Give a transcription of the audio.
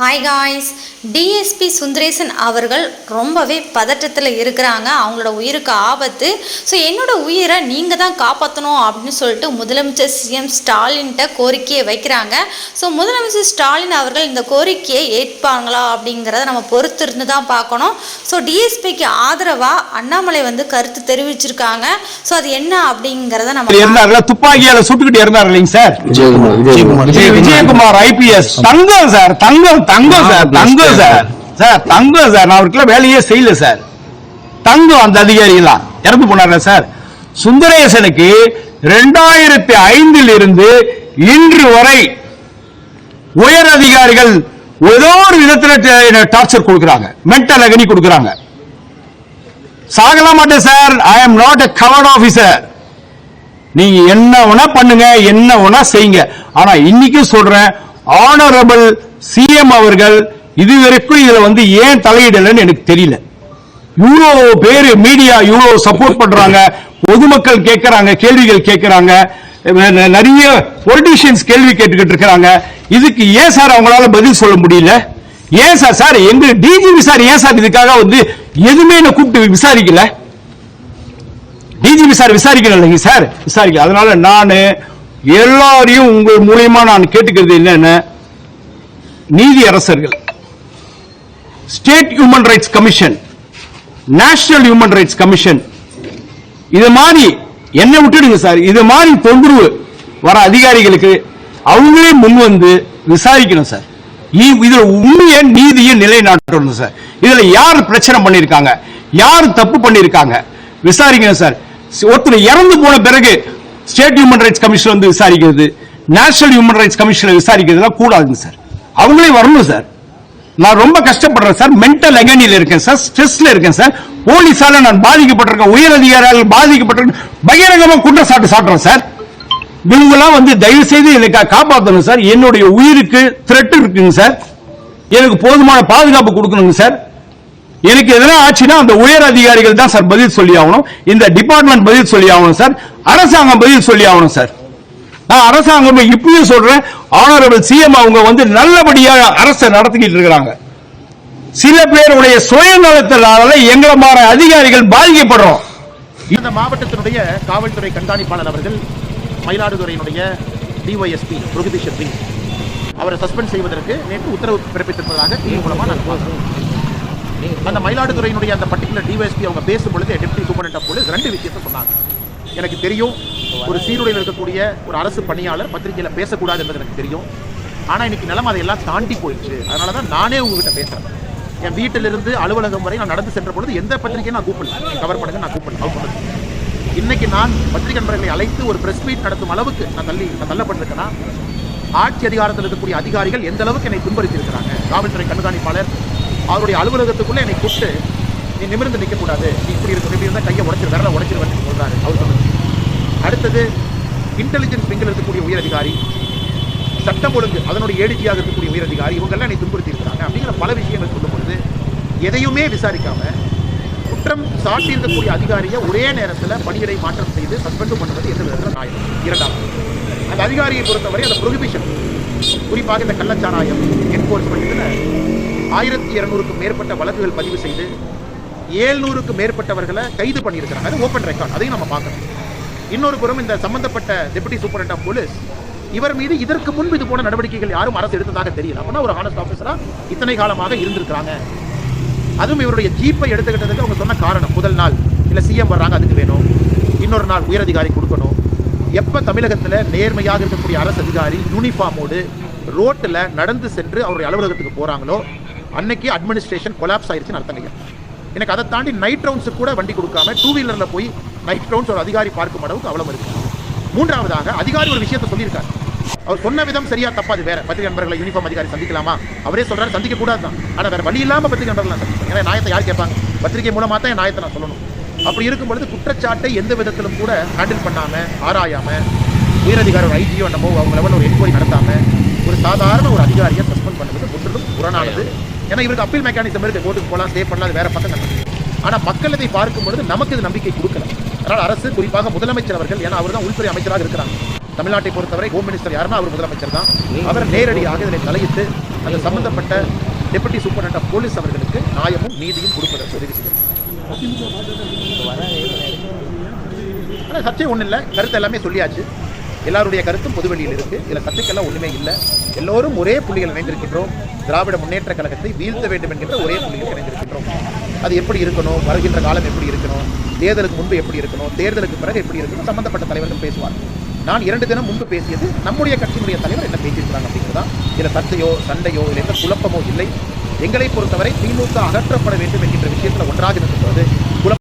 Hi guys DSP Sundaresan அவர்கள் ரொம்பவே பதட்டத்தில் இருக்கிறாங்க. அவங்களோட உயிருக்கு ஆபத்து. ஸோ என்னோட உயிரை நீங்கள் தான் காப்பாற்றணும் அப்படின்னு சொல்லிட்டு முதலமைச்சர் சிஎம் ஸ்டாலின்கிட்ட கோரிக்கையை வைக்கிறாங்க. ஸோ முதலமைச்சர் ஸ்டாலின் அவர்கள் இந்த கோரிக்கையை ஏற்பாங்களா அப்படிங்கிறத நம்ம பொறுத்திருந்து தான் பார்க்கணும். ஸோ டிஎஸ்பிக்கு ஆதரவாக அண்ணாமலை வந்து கருத்து தெரிவிச்சிருக்காங்க. ஸோ அது என்ன அப்படிங்கிறத நம்ம துப்பாக்கியால சுட்டுக்கிட்டு இருந்தார் இல்லைங்க sir? Vijayakumar. Vijayakumar. Vijay Vijayakumar IPS Thangam sir Thangam. Thangam sir Thangam sir. Sir Thangam sir நான் அவருக்குள்ள வேலையே செய்யல சார். தங்கம் அந்த அதிகாரிலாம் இறந்து போனார்ல சார். சுந்தரேசனுக்கு ரெண்டாயிரத்தி ஐந்தில் இருந்து இன்று வரை உயர் அதிகாரிகள் ஏதோ ஒரு விதத்துல டார்ச்சர் கொடுக்கறாங்க. மென்டல் அகனி கொடுக்கறாங்க. சாகலாம் மாட்டேன் sir. I am not a covert officer நீங்க என்ன வேணா பண்ணுங்க என்ன வேணா செய்யுங்க. ஆனா இன்னைக்கு சொல்றேன் ஆனரபிள் சிஎம் அவர்கள் இதுவரைக்கும் இதுல வந்து ஏன் தலையிடலன்னு எனக்கு தெரியல. இவ்வளோ பேர் மீடியா இவ்வளோ சப்போர்ட் பண்றாங்க பொதுமக்கள் கேட்கறாங்க கேள்விகள் கேட்கறாங்க நிறைய பொலிட்டீஷியன்ஸ் கேள்வி கேட்டுக்கிட்டு இருக்கிறாங்க. இதுக்கு ஏன் சார் அவங்களால பதில் சொல்ல முடியல? ஏன் சார் சார் எங்க டிஜிபி சார் ஏன் சார் இதுக்காக வந்து எதுவுமே என்ன கூப்பிட்டு விசாரிக்கல? டிஜிபி சார் விசாரிக்கணும் இல்லைங்க சார் விசாரிக்க அதனால நான் எல்லாரையும் உங்கள் மூலியமா நான் கேட்டுக்கிறது என்னன்னு? நீதி அரசர்கள் state human rights commission national human rights commission இது மாதிரி என்ன விட்டுடுங்க சார். இது மாதிரி தொந்தரவு வர அதிகாரிகளுக்கு அவங்களே முன் வந்து விசாரிக்கணும் சார். இ- இதுல உண்மைய நீதியை நிலைநாட்டணும் சார். இதுல யார் பிரச்சனை பண்ணிருக்காங்க? யார் தப்பு பண்ணிருக்காங்க? விசாரிக்கணும் சார். ஒருத்தர் இறந்து போன பிறகு ஸ்டேட் ஹியூமன் ரைட்ஸ் கமிஷன் வந்து விசாரிக்கிறது. நேஷனல் ஹியூமன் ரைட்ஸ் கமிஷன் விசாரிக்கிறதுலாம் கூடாதுங்க சார் அவங்களே வரணும் சார் நான் ரொம்ப கஷ்டப்படுறேன் சார் மென்டல் அகனியில் இருக்கேன் சார் ஸ்ட்ரெஸ்ல இருக்கேன் சார் போலீஸால நான் பாதிக்கப்பட்டிருக்கேன். உயர் அதிகாரிகள் பாதிக்கப்பட்டிருக்கேன். பகிரங்கமா குற்றச்சாட்டு சாட்டுறேன் சார் இவங்கெல்லாம் வந்து தயவு செய்து எனக்கு காப்பாற்றணும் சார் என்னுடைய உயிருக்கு த்ரெட் இருக்குங்க சார் எனக்கு போதுமான பாதுகாப்பு கொடுக்கணுங்க சார் எனக்கு எதனா ஆச்சுன்னா அந்த உயர் அதிகாரிகள் தான் சார் பதில் சொல்லி ஆகணும் இந்த டிபார்ட்மெண்ட் பதில் சொல்லி ஆகணும் சார். அரசாங்கம் பதில் சொல்லி ஆகணும் சார். நான் அரசாங்கம் இப்பயும் சொல்றேன் ஆனரபிள் சிஎம் அவங்க வந்து நல்லபடியாக அரசை நடத்திக்கிட்டு இருக்கிறாங்க. சில பேருடைய சுயநலத்தினால எங்களை மாற அதிகாரிகள் பாதிக்கப்படுறோம். இந்த மாவட்டத்தினுடைய காவல்துறை கண்காணிப்பாளர் அவர்கள் மயிலாடுதுறையினுடைய டிஒய்எஸ்பி ப்ரொஹிபிஷன் சிங் அவரை சஸ்பெண்ட் செய்வதற்கு நேற்று உத்தரவு பிறப்பித்திருப்பதாக டிவி மூலமா நான் பார்க்கிறேன் அந்த மயிலாடுதுறையினுடைய அந்த பர்டிகுலர் டிஒய்எஸ்பி அவங்க பேசும்பொழுது டெப்டி சூப்பரண்ட் ஆஃப் போலீஸ் ரெண்டு விஷயத்தை சொன்னாங்க. எனக்கு தெரியும் ஒரு சீருடையில் இருக்கக்கூடிய ஒரு அரசு பணியாளர் பத்திரிகையில் பேசக்கூடாது என்பது எனக்கு தெரியும். ஆனால் இன்னைக்கு நிலம் அதையெல்லாம் தாண்டி போயிடுச்சு. அதனால தான் நானே உங்ககிட்ட பேசுறேன். என் வீட்டிலிருந்து அலுவலகம் வரை நான் நடந்து சென்ற பொழுது எந்த பத்திரிகையும் நான் கூப்பிடல. கவர் பண்ணுங்க நான் கூப்பிடல. அவுட் பண்ணது இன்னைக்கு நான் பத்திரிகை நண்பர்களை அழைத்து ஒரு பிரஸ் மீட் நடத்தும் அளவுக்கு நான் தள்ளி நான் தள்ளப்பட்டிருக்கேன்னா ஆட்சி அதிகாரத்தில் இருக்கக்கூடிய அதிகாரிகள் எந்த அளவுக்கு என்னை துன்புறுத்தி காவல்துறை கண்காணிப்பாளர் அவருடைய அலுவலகத்துக்குள்ளே என்னை கூப்பிட்டு நீ நிமிர்ந்து நிற்கக்கூடாது. நீ இப்படி இருக்க இப்படி இருந்தால் கையை உடச்சிரு விரலை உடச்சிருவேன் சொல்கிறாரு அவர் சொன்னது அடுத்தது இன்டெலிஜென்ஸ் விங்கில் இருக்கக்கூடிய உயர் அதிகாரி சட்டம் ஒழுங்கு அதனுடைய ஏடிஜியாக இருக்கக்கூடிய உயர் அதிகாரி இவங்கெல்லாம் என்னை துன்புறுத்தி இருக்கிறாங்க அப்படிங்கிற பல விஷயங்கள் சொல்லும்பொழுது எதையுமே விசாரிக்காம குற்றம் சாட்டியிருக்கக்கூடிய அதிகாரியை ஒரே நேரத்தில் பணியிடை மாற்றம் செய்து சஸ்பெண்டும் பண்ணுவது எந்த விதத்தில் நியாயம்? இரண்டாவது அந்த அதிகாரியை பொறுத்தவரை அந்த ப்ரொஹிபிஷன் குறிப்பாக இந்த கள்ளச்சாராயம் என்போர்ஸ்மெண்ட் இதில் ஆயிரத்தி இருநூறுக்கும் மேற்பட்ட வழக்குகள் பதிவு செய்து ஏழ்நூறுக்கும் மேற்பட்டவர்களை கைது பண்ணியிருக்கிறாங்க. அது ஓப்பன் ரெக்கார்ட் அதையும் நம்ம பார்க்கணும். இன்னொரு புறம் இந்த சம்பந்தப்பட்ட டெபுட்டி சூப்பரண்ட் ஆஃப் போலீஸ் இவர் மீது இதற்கு முன்பு இது போன நடவடிக்கைகள் யாரும் அரசு எடுத்ததாக தெரியல. அப்படின்னா ஒரு ஹானஸ்ட் ஆஃபீஸராக இத்தனை காலமாக இருந்திருக்கிறாங்க. அதுவும் இவருடைய ஜீப்பை எடுத்துக்கிட்டதுக்கு அவங்க சொன்ன காரணம். முதல் நாள் இல்லை சிஎம் வர்றாங்க அதுக்கு வேணும். இன்னொரு நாள் உயரதிகாரி கொடுக்கணும். எப்போ தமிழகத்தில் நேர்மையாக இருக்கக்கூடிய அரசு அதிகாரி யூனிஃபார்மோடு ரோட்டில் நடந்து சென்று அவருடைய அலுவலகத்துக்கு போகிறாங்களோ அன்னைக்கு அட்மினிஸ்ட்ரேஷன் கொலாப்ஸ் ஆயிடுச்சுன்னு அர்த்தங்க எனக்கு அதை தாண்டி நைட் ரவுண்ட்ஸுக்கு கூட வண்டி கொடுக்காம டூ வீலரில் போய் நைட் ரவுண்ட்ஸ் ஒரு அதிகாரி பார்க்கும் அளவுக்கு அவ்வளவு இருக்கு. மூன்றாவதாக அதிகாரி ஒரு விஷயத்தை சொல்லியிருக்காரு. அவர் சொன்ன விதம் சரியா தப்பா அது வேற. பத்திரிகை நண்பர்களை யூனிஃபார்ம் அதிகாரி சந்திக்கலாமா? அவரே சொல்றாரு சந்திக்க கூடாது தான் ஆனா வேற வழி இல்லாம பத்திரிகை நண்பர்கள் நான் ஏன்னா நாயத்தை யார் கேட்பாங்க? பத்திரிகை மூலமா தான் என் நாயத்தை நான் சொல்லணும். அப்படி இருக்கும் பொழுது குற்றச்சாட்டை எந்த விதத்திலும் கூட ஹேண்டில் பண்ணாம ஆராயாம உயரதிகாரி ஒரு ஐஜியோ என்னமோ அவங்க லெவலில் ஒரு என்கொயரி நடத்தாம ஒரு சாதாரண ஒரு அதிகாரியை சஸ்பெண்ட் பண்ணுறது முற்றிலும் புறநானது ஏன்னா இவருக்கு அப்பீல் மெக்கானிசம் இருக்கு. கோர்ட்டுக்கு போகலாம் ஸ்டே பண்ணலாம் அது வேற பக்கம் நடக்குது ஆனா மக்கள் இதை பார்க்கும் பொழுது நமக்கு இது நம்பிக்கை கொடுக்கல. அதனால் அரசு குறிப்பாக முதலமைச்சர் அவர்கள் ஏன்னா அவர் தான் உள்துறை அமைச்சராக இருக்கிறாங்க. தமிழ்நாட்டை பொறுத்தவரை ஹோம் மினிஸ்டர் யாருன்னா அவர் முதலமைச்சர் தான். அவர் நேரடியாக இதனை தலையிட்டு அந்த சம்பந்தப்பட்ட டெபுட்டி சூப்பரண்ட் போலீஸ் அவர்களுக்கு நியாயமும் நீதியும் கொடுப்பதற்கு உதவி செய்யும் ஆனால் சர்ச்சை ஒன்றும் இல்லை. கருத்து எல்லாமே சொல்லியாச்சு. எல்லாருடைய கருத்தும் பொதுவெளியில் இருக்குது இதில் சர்ச்சைக்கெல்லாம் ஒன்றுமே இல்லை. எல்லோரும் ஒரே புள்ளிகள் இணைந்திருக்கின்றோம். திராவிட முன்னேற்ற கழகத்தை வீழ்த்த வேண்டும் என்கின்ற ஒரே புள்ளியில் இணைந்திருக்கின்றோம். அது எப்படி இருக்கணும்? வருகின்ற காலம் எப்படி இருக்கணும்? தேர்தலுக்கு முன்பு எப்படி இருக்கணும்? தேர்தலுக்கு பிறகு எப்படி இருக்கணும்? சம்பந்தப்பட்ட தலைவர்கள் பேசுவார். நான் இரண்டு தினம் முன்பு பேசியது நம்முடைய கட்சியினுடைய தலைவர் என்ன பேசியிருக்கிறாங்க அப்படிங்கிறதா இதில் சர்ச்சையோ சண்டையோ இல்லை எந்த குழப்பமோ இல்லை. எங்களை பொறுத்தவரை திமுக அகற்றப்பட வேண்டும் என்கின்ற விஷயத்தில் ஒன்றாக நிற்கிறது